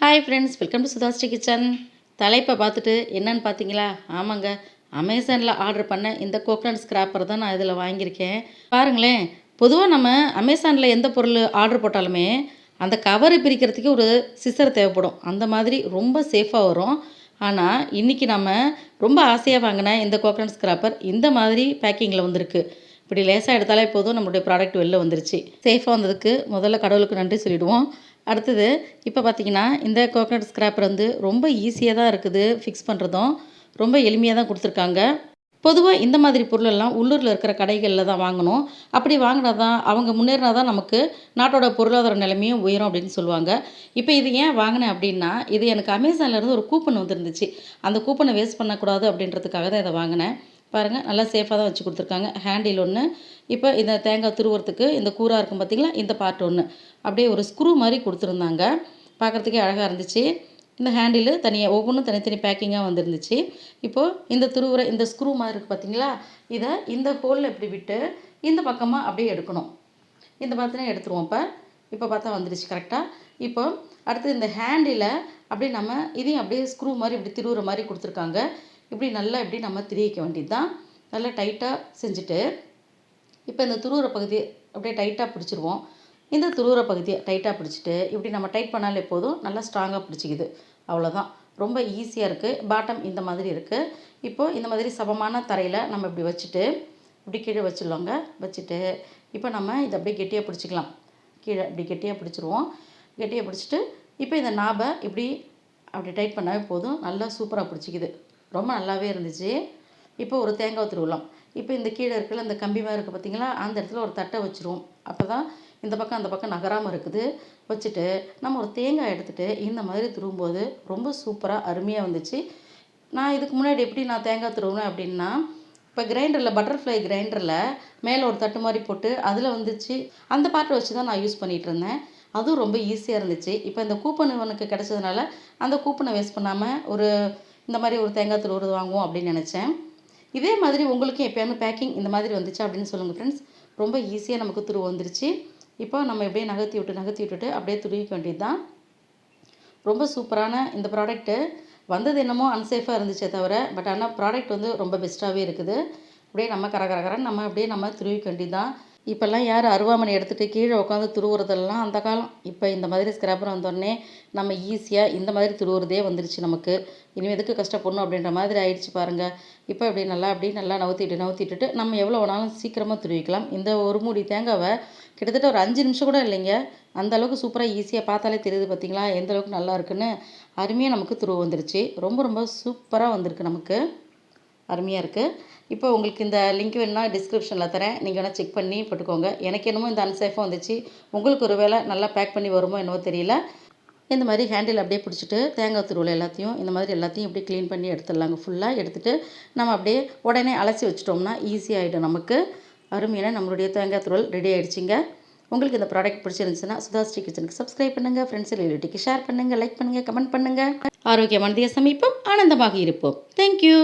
Hi friends welcome to Sudhashree kitchen தலைப்பை பார்த்துட்டு என்னன்னு பார்த்தீங்களா? ஆமாங்க அமேசானில் ஆர்டர் பண்ண இந்த கோகனட் ஸ்க்ராப்பர் தான் நான் இதில் வாங்கியிருக்கேன். பாருங்களேன் பொதுவாக நம்ம அமேசானில் எந்த பொருள் ஆர்டர் போட்டாலுமே அந்த கவரை பிரிக்கிறதுக்கு ஒரு சிசர் தேவைப்படும். அந்த மாதிரி ரொம்ப சேஃபாக வரும். ஆனால் இன்றைக்கி நம்ம ரொம்ப ஆசையாக வாங்கின இந்த கோகனட் ஸ்க்ராப்பர் இந்த மாதிரி பேக்கிங்கில் வந்திருக்கு. இப்படி லேசாக எடுத்தாலே போதும் நம்மளுடைய ப்ராடக்ட் வெளில வந்துருச்சு. சேஃபாக வந்ததுக்கு முதல்ல கடவுளுக்கு நன்றி சொல்லிவிடுவோம் அடுத்தது இப்போ பார்த்தீங்கன்னா இந்த கோகனட் ஸ்க்ராப்பர் வந்து ரொம்ப ஈஸியாக தான் இருக்குது ஃபிக்ஸ் பண்ணுறதும் ரொம்ப எளிமையாக தான் கொடுத்துருக்காங்க. பொதுவாக இந்த மாதிரி பொருளெல்லாம் உள்ளூரில் இருக்கிற கடைகளில் தான் வாங்கணும். அப்படி வாங்கினா தான் அவங்க முன்னேறினா தான் நமக்கு நாட்டோட பொருளாதார நிலைமையும் உயரும் அப்படின்னு சொல்லுவாங்க. இப்போ இது ஏன் வாங்கினேன் அப்படின்னா இது எனக்கு அமேசான்ல இருந்து ஒரு கூப்பன் வந்துருந்துச்சு. அந்த கூப்பனை வேஸ்ட் பண்ணக்கூடாது அப்படின்றதுக்காக தான் இதை வாங்கினேன். பாருங்கள் நல்லா சேஃபாக தான் வச்சு கொடுத்துருக்காங்க. ஹேண்டில் ஒன்று இப்போ இந்த தேங்காய் துருவுறதுக்கு இந்த கூராக இருக்கும் பார்த்திங்களா இந்த பார்ட் ஒன்று அப்படியே ஒரு ஸ்க்ரூ மாதிரி கொடுத்துருந்தாங்க. பார்க்குறதுக்கே அழகாக இருந்துச்சு. இந்த ஹேண்டிலு தனியாக ஒவ்வொன்றும் தனித்தனி பேக்கிங்காக வந்துருந்துச்சு. இப்போது இந்த துருவுற இந்த ஸ்க்ரூ மாதிரி இருக்குது பார்த்திங்களா இதை இந்த ஹோலில் இப்படி விட்டு இந்த பக்கமாக அப்படியே எடுக்கணும். இந்த பார்த்தீங்கன்னா எடுத்துருவோம் இப்போ. இப்போ பார்த்தா வந்துடுச்சு கரெக்டாக இப்போ அடுத்து இந்த ஹேண்டில் அப்படியே நம்ம இதையும் அப்படியே ஸ்க்ரூ மாதிரி இப்படி திருவுற மாதிரி கொடுத்துருக்காங்க. இப்படி நல்லா இப்படி நம்ம திரிக்க வேண்டியது தான் நல்லா டைட்டாக செஞ்சுட்டு இப்போ இந்த துருவுற பகுதி அப்படியே டைட்டாக பிடிச்சிருவோம். இந்த துருவுற பகுதியை டைட்டாக பிடிச்சிட்டு இப்படி நம்ம டைட் பண்ணாலே போதும். நல்லா ஸ்ட்ராங்காக பிடிச்சிக்குது. அவ்வளோதான் ரொம்ப ஈஸியாக இருக்குது பாட்டம் இந்த மாதிரி இருக்குது இப்போது இந்த மாதிரி சமமான தரையில் நம்ம இப்படி வச்சுட்டு இப்படி கீழே வச்சிடலாங்க. வச்சுட்டு இப்போ நம்ம இதை அப்படியே கெட்டியாக பிடிச்சிக்கலாம். கீழே இப்படி கெட்டியாக பிடிச்சிருவோம். கெட்டியாக பிடிச்சிட்டு இப்போ இந்த நாபை இப்படி அப்படி டைட் பண்ணாவே போதும். நல்லா சூப்பராக பிடிச்சிக்குது. ரொம்ப நல்லாவே இருந்துச்சு. இப்போ ஒரு தேங்காய் திருவலாம். இப்போ இந்த கீழே இருக்கிற இந்த கம்பி மாதிரி இருக்குது பார்த்தீங்களா அந்த இடத்துல ஒரு தட்டை வச்சுருவோம். அப்போ தான் இந்த பக்கம் அந்த பக்கம் நகராமல் இருக்குது. வச்சுட்டு நம்ம ஒரு தேங்காய் எடுத்துகிட்டு இந்த மாதிரி திரும்பும்போது ரொம்ப சூப்பராக அருமையாக வந்துச்சு. நான் இதுக்கு முன்னாடி எப்படி நான் தேங்காய் துருவினேன் அப்படின்னா இப்போ கிரைண்டரில் பட்டர்ஃப்ளை கிரைண்டரில் மேலே ஒரு தட்டு மாதிரி போட்டு அதில் வந்துச்சு. அந்த பாட்டை வச்சு தான் நான் யூஸ் பண்ணிகிட்டு இருந்தேன். அதுவும் ரொம்ப ஈஸியாக இருந்துச்சு. இப்போ இந்த கூப்பன் இவனுக்கு கிடச்சதுனால அந்த கூப்பனை வேஸ்ட் பண்ணாமல் ஒரு இந்த மாதிரி ஒரு தேங்காய் துருவுறது வாங்குவோம் அப்படின்னு நினச்சேன். இதே மாதிரி உங்களுக்கும் எப்போயாவது பேக்கிங் இந்த மாதிரி வந்துச்சு அப்படின்னு சொல்லுங்கள் ஃப்ரெண்ட்ஸ் ரொம்ப ஈஸியாக நமக்கு துரு வந்துருச்சு. இப்போ நம்ம எப்படியே நகர்த்தி விட்டு நகர்த்தி விட்டுட்டு அப்படியே துருவிக்க வேண்டியது தான் ரொம்ப சூப்பரான இந்த ப்ராடக்ட்டு வந்தது என்னமோ அன்சேஃபாக இருந்துச்சே தவிர பட் ஆனால் ப்ராடக்ட் வந்து ரொம்ப பெஸ்ட்டாகவே இருக்குது. அப்படியே நம்ம கரகரகரன்னு நம்ம அப்படியே நம்ம துருவிக்க வேண்டியது தான் இப்போல்லாம் யார் அருவாமனை எடுத்துகிட்டு கீழே உட்காந்து துருவுறதெல்லாம் அந்த காலம். இப்போ இந்த மாதிரி ஸ்க்ரப்பர் வந்தோடனே நம்ம ஈஸியாக இந்த மாதிரி துருவுறதே வந்துருச்சு நமக்கு. இனிமேல் எதுக்கு கஷ்டப்படணும் அப்படின்ற மாதிரி ஆயிடுச்சு பாருங்கள் இப்போ இப்படி நல்லா அப்படி நல்லா நவுத்திட்டு நவுத்திட்டு நம்ம எவ்வளோ வேணாலும் சீக்கிரமாக துருவிக்கலாம். இந்த ஒரு மூடி தேங்காவை கிட்டத்தட்ட ஒரு அஞ்சு நிமிஷம் கூட இல்லைங்க. அந்த அளவுக்கு சூப்பராக ஈஸியாக பார்த்தாலே தெரியுது பார்த்தீங்களா எந்த அளவுக்கு நல்லா இருக்குன்னு அருமையாக நமக்கு துருவு வந்துருச்சு. ரொம்ப ரொம்ப சூப்பராக வந்திருக்கு நமக்கு. அருமையாக இருக்குது இப்போ உங்களுக்கு இந்த லிங்க் வேணும்னா டிஸ்கிரிப்ஷனில் தரேன். நீங்கள் வேணால் செக் பண்ணி போட்டுக்கோங்க. எனக்கு என்னமோ இந்த அன்சேஃபாக வந்துச்சு. உங்களுக்கு ஒரு வேளை நல்லா பேக் பண்ணி வருமோ என்னவோ தெரியல. இந்த மாதிரி ஹேண்டில் அப்படியே பிடிச்சிட்டு தேங்காய் துருவல் எல்லாத்தையும் இந்த மாதிரி எல்லாத்தையும் இப்படி க்ளீன் பண்ணி எடுத்துடலாங்க. ஃபுல்லாக எடுத்துகிட்டு நம்ம அப்படியே உடனே அலசி வச்சிட்டோம்னா ஈஸியாகிடும் நமக்கு. அருமையான நம்மளுடைய தேங்காய் துருவல் ரெடி ஆகிடுச்சிங்க உங்களுக்கு இந்த ப்ராடக்ட் பிடிச்சிருந்துச்சுன்னா சுதாஸ்ரீ கிச்சனுக்கு சப்ஸ்கிரைப் பண்ணுங்கள் ஃப்ரெண்ட்ஸ் ரிலேட்டிவ்க்கு ஷேர் பண்ணுங்கள் லைக் பண்ணுங்கள் கமெண்ட் பண்ணுங்கள் ஆரோக்கியமானதைய சமீபம் ஆனந்தமாக இருப்போம். தேங்க்யூ